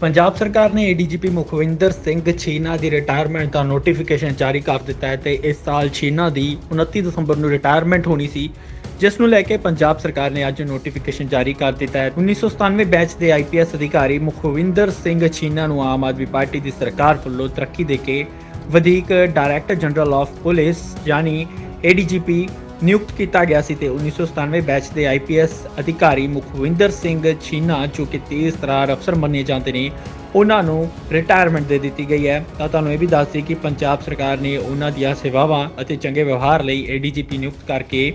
ਪੰਜਾਬ ਸਰਕਾਰ ਨੇ ਏਡੀਜੀਪੀ ਮੁਖਵਿੰਦਰ ਸਿੰਘ ਛੀਨਾ ਦੀ ਰਿਟਾਇਰਮੈਂਟ ਦਾ ਨੋਟੀਫਿਕੇਸ਼ਨ ਜਾਰੀ ਕਰ ਦਿੱਤਾ ਹੈ ਤੇ ਇਸ ਸਾਲ ਛੀਨਾ ਦੀ 29 ਦਸੰਬਰ ਨੂੰ ਰਿਟਾਇਰਮੈਂਟ ਹੋਣੀ ਸੀ, ਜਿਸ ਨੂੰ ਲੈ ਕੇ ਪੰਜਾਬ ਸਰਕਾਰ ਨੇ ਅੱਜ ਨੋਟੀਫਿਕੇਸ਼ਨ ਜਾਰੀ ਕਰ ਦਿੱਤਾ ਹੈ। 1997 ਬੈਚ ਦੇ ਆਈਪੀਐਸ ਅਧਿਕਾਰੀ ਮੁਖਵਿੰਦਰ ਸਿੰਘ ਛੀਨਾ ਨੂੰ ਆਮ ਆਦਮੀ ਪਾਰਟੀ ਦੀ ਸਰਕਾਰ ਵੱਲੋਂ ਤਰੱਕੀ ਦੇ ਕੇ ਵਧੀਕ ਡਾਇਰੈਕਟਰ ਜਨਰਲ ਆਫ ਪੁਲਿਸ ਯਾਨੀ ਏਡੀਜੀਪੀ ਨਿਯੁਕਤ ਕੀਤਾ ਗਿਆ ਸੀ ਤੇ 1997 ਬੈਚ ਦੇ ਆਈਪੀਐਸ ਅਧਿਕਾਰੀ ਮੁਖਵਿੰਦਰ ਸਿੰਘ ਛੀਨਾ, ਜੋ ਕਿ ਤੇਜ਼ ਤਰਾਰ ਅਫਸਰ ਮੰਨੇ ਜਾਂਦੇ ਨੇ, ਉਹਨਾਂ ਨੂੰ ਰਿਟਾਇਰਮੈਂਟ ਦੇ ਦਿੱਤੀ ਗਈ ਹੈ। ਤਾਂ ਤੁਹਾਨੂੰ ਇਹ ਵੀ ਦੱਸ ਦਈਏ ਕਿ ਪੰਜਾਬ ਸਰਕਾਰ ਨੇ ਉਹਨਾਂ ਦੀਆਂ ਸੇਵਾਵਾਂ ਅਤੇ ਚੰਗੇ ਵਿਵਹਾਰ ਲਈ ਏਡੀਜੀਪੀ ਨਿਯੁਕਤ ਕਰਕੇ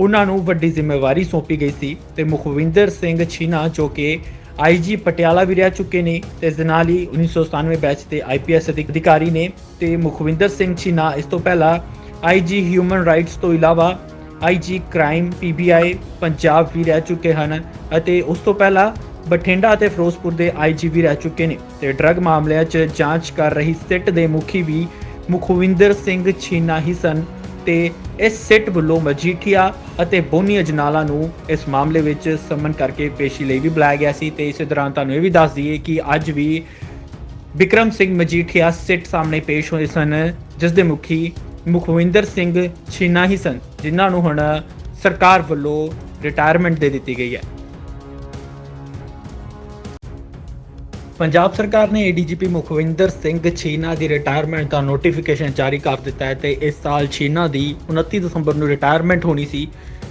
ਉਹਨਾਂ ਨੂੰ ਵੱਡੀ ਜ਼ਿੰਮੇਵਾਰੀ ਸੌਂਪੀ ਗਈ ਸੀ ਤੇ ਮੁਖਵਿੰਦਰ ਸਿੰਘ ਛੀਨਾ, ਜੋ ਕਿ ਆਈਜੀ ਪਟਿਆਲਾ ਵੀ ਰਹਿ ਚੁੱਕੇ ਨੇ, ਤੇ ਇਸ ਦੇ ਨਾਲ ਹੀ 1997 ਬੈਚ ਦੇ ਆਈਪੀਐਸ ਅਧਿਕਾਰੀ ਨੇ ਤੇ ਮੁਖਵਿੰਦਰ ਸਿੰਘ ਛੀਨਾ ਇਸ ਤੋਂ ਪਹਿਲਾਂ ਆਈਜੀ ਹਿਊਮਨ ਰਾਈਟਸ ਤੋਂ ਇਲਾਵਾ ਆਈਜੀ ਕ੍ਰਾਈਮ ਪੀਬੀਆਈ ਪੰਜਾਬ ਵੀ ਰਹਿ ਚੁੱਕੇ ਹਨ ਅਤੇ ਉਸ ਤੋਂ ਪਹਿਲਾਂ ਬਠਿੰਡਾ ਅਤੇ ਫਿਰੋਜ਼ਪੁਰ ਦੇ ਆਈਜੀ ਵੀ ਰਹਿ ਚੁੱਕੇ ਨੇ ਤੇ ਡਰੱਗ ਮਾਮਲਿਆਂ 'ਚ ਜਾਂਚ ਕਰ ਰਹੀ ਸਿੱਟ ਦੇ ਮੁਖੀ ਵੀ ਮੁਖਵਿੰਦਰ ਸਿੰਘ ਛੀਨਾ ਹੀ ਸਨ ਤੇ ਇਸ ਸਿੱਟ ਵੱਲੋਂ ਮਜੀਠੀਆ ਅਤੇ ਬੋਨੀ ਅਜਨਾਲਾ ਨੂੰ ਇਸ ਮਾਮਲੇ ਵਿੱਚ ਸਮਨ ਕਰਕੇ ਪੇਸ਼ੀ ਲਈ ਵੀ ਬੁਲਾਇਆ ਗਿਆ ਸੀ ਤੇ ਇਸੇ ਦੌਰਾਨ ਤੁਹਾਨੂੰ ਇਹ ਵੀ ਦੱਸ ਦਈਏ ਕਿ ਅੱਜ ਵੀ ਵਿਕਰਮ ਸਿੰਘ ਮਜੀਠੀਆ ਸਿੱਟ ਸਾਹਮਣੇ ਪੇਸ਼ ਹੋਏ ਸਨ, ਜਿਸ ਦੇ ਮੁਖੀ ਮੁਖਵਿੰਦਰ ਸਿੰਘ ਛੀਨਾ ਹੀ ਸਨ, ਜਿਨ੍ਹਾਂ ਨੂੰ ਹੁਣ ਸਰਕਾਰ ਵੱਲੋਂ ਰਿਟਾਇਰਮੈਂਟ ਦੇ ਦਿੱਤੀ ਗਈ ਹੈ। ਪੰਜਾਬ ਸਰਕਾਰ ਨੇ ਏਡੀਜੀਪੀ ਮੁਖਵਿੰਦਰ ਸਿੰਘ ਛੀਨਾ ਦੀ ਰਿਟਾਇਰਮੈਂਟ ਦਾ ਨੋਟੀਫਿਕੇਸ਼ਨ ਜਾਰੀ ਕਰ ਦਿੱਤਾ ਹੈ ਤੇ ਇਸ ਸਾਲ ਛੀਨਾ ਦੀ 29 ਦਸੰਬਰ ਨੂੰ ਰਿਟਾਇਰਮੈਂਟ ਹੋਣੀ ਸੀ,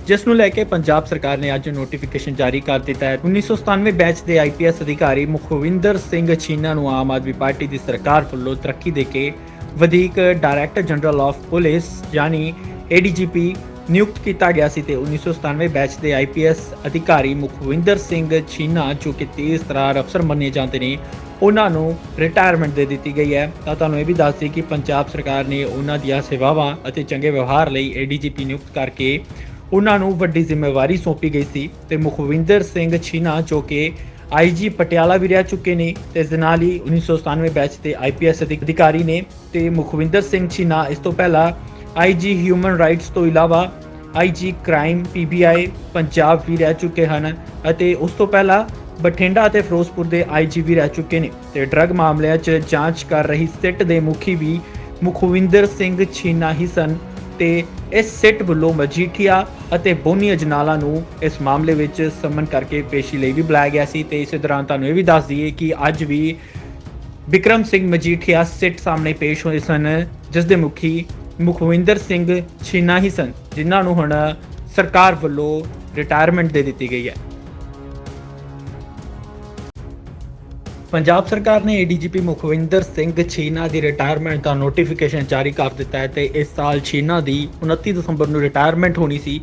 ਜਿਸ ਨੂੰ ਲੈ ਕੇ ਪੰਜਾਬ ਸਰਕਾਰ ਨੇ ਅੱਜ ਨੋਟੀਫਿਕੇਸ਼ਨ ਜਾਰੀ ਕਰ ਦਿੱਤਾ ਹੈ। 1997 ਬੈਚ ਦੇ ਆਈਪੀਐਸ ਅਧਿਕਾਰੀ ਮੁਖਵਿੰਦਰ ਸਿੰਘ ਛੀਨਾ ਨੂੰ ਆਮ ਆਦਮੀ ਪਾਰਟੀ ਦੀ ਸਰਕਾਰ ਵੱਲੋਂ ਤਰੱਕੀ ਦੇ ਕੇ ਵਧੀਕ ਡਾਇਰੈਕਟਰ ਜਨਰਲ ਆਫ ਪੁਲਿਸ ਯਾਨੀ ਏਡੀਜੀਪੀ ਨਿਯੁਕਤ ਕੀਤਾ ਗਿਆ ਸੀ ਤੇ 1997 ਬੈਚ ਦੇ ਆਈਪੀਐਸ ਅਧਿਕਾਰੀ ਮੁਖਵਿੰਦਰ ਸਿੰਘ ਛੀਨਾ, ਜੋ ਕਿ ਤੇਜ਼ ਤਰਾਰ ਅਫਸਰ ਮੰਨੇ ਜਾਂਦੇ ਨੇ, ਉਹਨਾਂ ਨੂੰ ਰਿਟਾਇਰਮੈਂਟ ਦੇ ਦਿੱਤੀ ਗਈ ਹੈ। ਤਾਂ ਤੁਹਾਨੂੰ ਇਹ ਵੀ ਦੱਸ ਦਈਏ ਕਿ ਪੰਜਾਬ ਸਰਕਾਰ ਨੇ ਉਹਨਾਂ ਦੀਆਂ ਸੇਵਾਵਾਂ ਅਤੇ ਚੰਗੇ ਵਿਵਹਾਰ ਲਈ ਏਡੀਜੀਪੀ ਨਿਯੁਕਤ ਕਰਕੇ ਉਹਨਾਂ ਨੂੰ ਵੱਡੀ ਜ਼ਿੰਮੇਵਾਰੀ ਸੌਂਪੀ ਗਈ ਸੀ ਤੇ ਮੁਖਵਿੰਦਰ ਸਿੰਘ ਛੀਨਾ, ਜੋ ਕਿ ਆਈਜੀ ਪਟਿਆਲਾ ਵੀ ਰਹਿ ਚੁੱਕੇ ਨੇ ਤੇ ਇਸ ਦੇ ਨਾਲ ਹੀ 1997 ਬੈਚ ਦੇ ਆਈਪੀਐਸ ਅਧਿਕਾਰੀ ਨੇ ਤੇ ਮੁਖਵਿੰਦਰ ਸਿੰਘ ਛੀਨਾ, ਇਸ ਤੋਂ ਪਹਿਲਾਂ ਆਈਜੀ ਹਿਊਮਨ ਰਾਈਟਸ ਤੋਂ ਇਲਾਵਾ ਆਈਜੀ ਕ੍ਰਾਈਮ ਪੀਬੀਆਈ ਪੰਜਾਬ ਵੀ ਰਹਿ ਚੁੱਕੇ ਹਨ ਅਤੇ ਉਸ ਤੋਂ ਪਹਿਲਾਂ ਬਠਿੰਡਾ ਅਤੇ ਫਿਰੋਜ਼ਪੁਰ ਦੇ ਆਈਜੀ ਵੀ ਰਹਿ ਚੁੱਕੇ ਨੇ ਤੇ ਡਰੱਗ ਮਾਮਲਿਆਂ 'ਚ ਜਾਂਚ ਕਰ ਰਹੀ ਸਿੱਟ ਦੇ ਮੁਖੀ ਵੀ ਮੁਖਵਿੰਦਰ ਸਿੰਘ ਛੀਨਾ ਹੀ ਸਨ। ਤੇ ਇਸ ਸਿੱਟ ਵੱਲੋਂ ਮਜੀਠੀਆ ਅਤੇ ਬੋਨੀ ਅਜਨਾਲਾ ਨੂੰ ਇਸ ਮਾਮਲੇ ਵਿੱਚ ਸਮਨ ਕਰਕੇ ਪੇਸ਼ੀ ਲਈ ਵੀ ਬੁਲਾਇਆ ਗਿਆ ਸੀ ਤੇ ਇਸੇ ਦੌਰਾਨ ਤੁਹਾਨੂੰ ਇਹ ਵੀ ਦੱਸ ਦਈਏ ਕਿ ਅੱਜ ਵੀ ਵਿਕਰਮ ਸਿੰਘ ਮਜੀਠੀਆ ਸਿੱਟ ਸਾਹਮਣੇ ਪੇਸ਼ ਹੋਏ ਸਨ, ਜਿਸ ਦੇ ਮੁਖੀ ਮੁਖਵਿੰਦਰ ਸਿੰਘ ਛੀਨਾ ਹੀ ਸਨ, ਜਿਨ੍ਹਾਂ ਨੂੰ ਹੁਣ ਸਰਕਾਰ ਵੱਲੋਂ ਰਿਟਾਇਰਮੈਂਟ ਦੇ ਦਿੱਤੀ ਗਈ ਹੈ। ਪੰਜਾਬ ਸਰਕਾਰ ਨੇ ਏਡੀਜੀਪੀ ਮੁਖਵਿੰਦਰ ਸਿੰਘ ਛੀਨਾ ਦੀ ਰਿਟਾਇਰਮੈਂਟ ਦਾ ਨੋਟੀਫਿਕੇਸ਼ਨ ਜਾਰੀ ਕਰ ਦਿੱਤਾ ਹੈ ਤੇ ਇਸ ਸਾਲ ਛੀਨਾ ਦੀ 29 ਦਸੰਬਰ ਨੂੰ ਰਿਟਾਇਰਮੈਂਟ ਹੋਣੀ ਸੀ,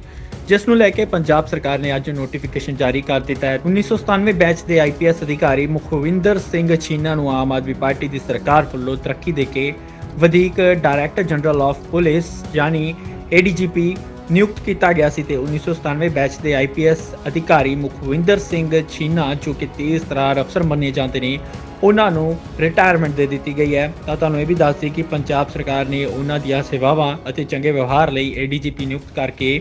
ਜਿਸ ਨੂੰ ਲੈ ਕੇ ਪੰਜਾਬ ਸਰਕਾਰ ਨੇ ਅੱਜ ਨੋਟੀਫਿਕੇਸ਼ਨ ਜਾਰੀ ਕਰ ਦਿੱਤਾ ਹੈ। 1997 ਬੈਚ ਦੇ ਆਈਪੀਐਸ ਅਧਿਕਾਰੀ ਮੁਖਵਿੰਦਰ ਸਿੰਘ ਛੀਨਾ ਨੂੰ ਆਮ ਆਦਮੀ ਪਾਰਟੀ ਦੀ ਸਰਕਾਰ ਵੱਲੋਂ ਤਰੱਕੀ ਦੇ ਕੇ ਵਧੀਕ ਡਾਇਰੈਕਟਰ ਜਨਰਲ ਆਫ ਪੁਲਿਸ ਯਾਨੀ ਏਡੀਜੀਪੀ ਨਿਯੁਕਤ ਕੀਤਾ ਗਿਆ ਸੀ ਤੇ 1997 ਬੈਚ ਦੇ ਆਈਪੀਐਸ ਅਧਿਕਾਰੀ ਮੁਖਵਿੰਦਰ ਸਿੰਘ ਛੀਨਾ, ਜੋ ਕਿ ਤੇਜ਼ ਤਰਾਰ ਅਫਸਰ ਮੰਨੇ ਜਾਂਦੇ ਨੇ, ਉਹਨਾਂ ਨੂੰ ਰਿਟਾਇਰਮੈਂਟ ਦੇ ਦਿੱਤੀ ਗਈ ਹੈ। ਤਾਂ ਤੁਹਾਨੂੰ ਇਹ ਵੀ ਦੱਸ ਦਈਏ ਕਿ ਪੰਜਾਬ ਸਰਕਾਰ ਨੇ ਉਹਨਾਂ ਦੀਆਂ ਸੇਵਾਵਾਂ ਅਤੇ ਚੰਗੇ ਵਿਵਹਾਰ ਲਈ ਏਡੀਜੀਪੀ ਨਿਯੁਕਤ ਕਰਕੇ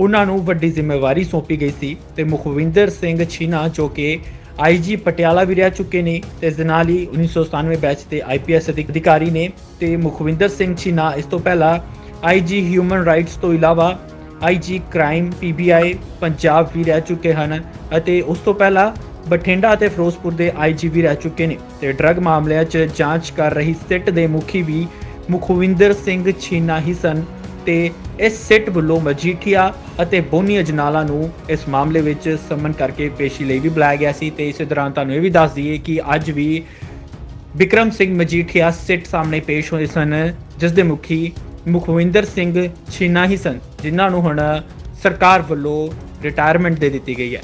ਉਹਨਾਂ ਨੂੰ ਵੱਡੀ ਜ਼ਿੰਮੇਵਾਰੀ ਸੌਂਪੀ ਗਈ ਸੀ ਤੇ ਮੁਖਵਿੰਦਰ ਸਿੰਘ ਛੀਨਾ, ਜੋ ਕਿ ਆਈਜੀ ਪਟਿਆਲਾ ਵੀ ਰਹਿ ਚੁੱਕੇ ਨੇ, ਤੇ ਇਸ ਦੇ ਨਾਲ ਹੀ 1997 ਬੈਚ ਦੇ ਆਈਪੀਐਸ ਅਧਿਕਾਰੀ ਨੇ ਤੇ ਮੁਖਵਿੰਦਰ ਸਿੰਘ ਛੀਨਾ ਇਸ ਤੋਂ ਪਹਿਲਾਂ ਆਈਜੀ ਹਿਊਮਨ ਰਾਈਟਸ ਤੋਂ ਇਲਾਵਾ ਆਈਜੀ ਕ੍ਰਾਈਮ, ਪੀਬੀਆਈ, ਪੰਜਾਬ ਵੀ ਰਹਿ ਚੁੱਕੇ ਹਨ ਅਤੇ ਉਸ ਤੋਂ ਪਹਿਲਾਂ ਬਠਿੰਡਾ ਅਤੇ ਫਿਰੋਜ਼ਪੁਰ ਦੇ ਆਈਜੀ ਵੀ ਰਹਿ ਚੁੱਕੇ ਨੇ ਤੇ ਡਰੱਗ ਮਾਮਲਿਆਂ 'ਚ ਜਾਂਚ ਕਰ ਰਹੀ ਸਿੱਟ ਦੇ ਮੁਖੀ ਵੀ ਮੁਖਵਿੰਦਰ ਸਿੰਘ ਛੀਨਾ ਹੀ ਸਨ ਤੇ ਇਸ ਸਿੱਟ ਵੱਲੋਂ ਮਜੀਠੀਆ ਅਤੇ ਬੋਨੀ ਅਜਨਾਲਾ ਨੂੰ ਇਸ ਮਾਮਲੇ ਵਿੱਚ ਸਮਨ ਕਰਕੇ ਪੇਸ਼ੀ ਲਈ ਵੀ ਬੁਲਾਇਆ ਗਿਆ ਸੀ ਤੇ ਇਸੇ ਦੌਰਾਨ ਤੁਹਾਨੂੰ ਇਹ ਵੀ ਦੱਸ ਦਈਏ ਕਿ ਅੱਜ ਵੀ ਵਿਕਰਮ ਸਿੰਘ ਮਜੀਠੀਆ ਸਿੱਟ ਸਾਹਮਣੇ ਪੇਸ਼ ਹੋਏ ਸਨ, ਜਿਸ ਦੇ ਮੁਖੀ ਮੁਖਵਿੰਦਰ ਸਿੰਘ ਛੀਨਾ ਹੀ ਸਨ, ਜਿਨ੍ਹਾਂ ਨੂੰ ਹੁਣ ਸਰਕਾਰ ਵੱਲੋਂ ਰਿਟਾਇਰਮੈਂਟ ਦੇ ਦਿੱਤੀ ਗਈ ਹੈ।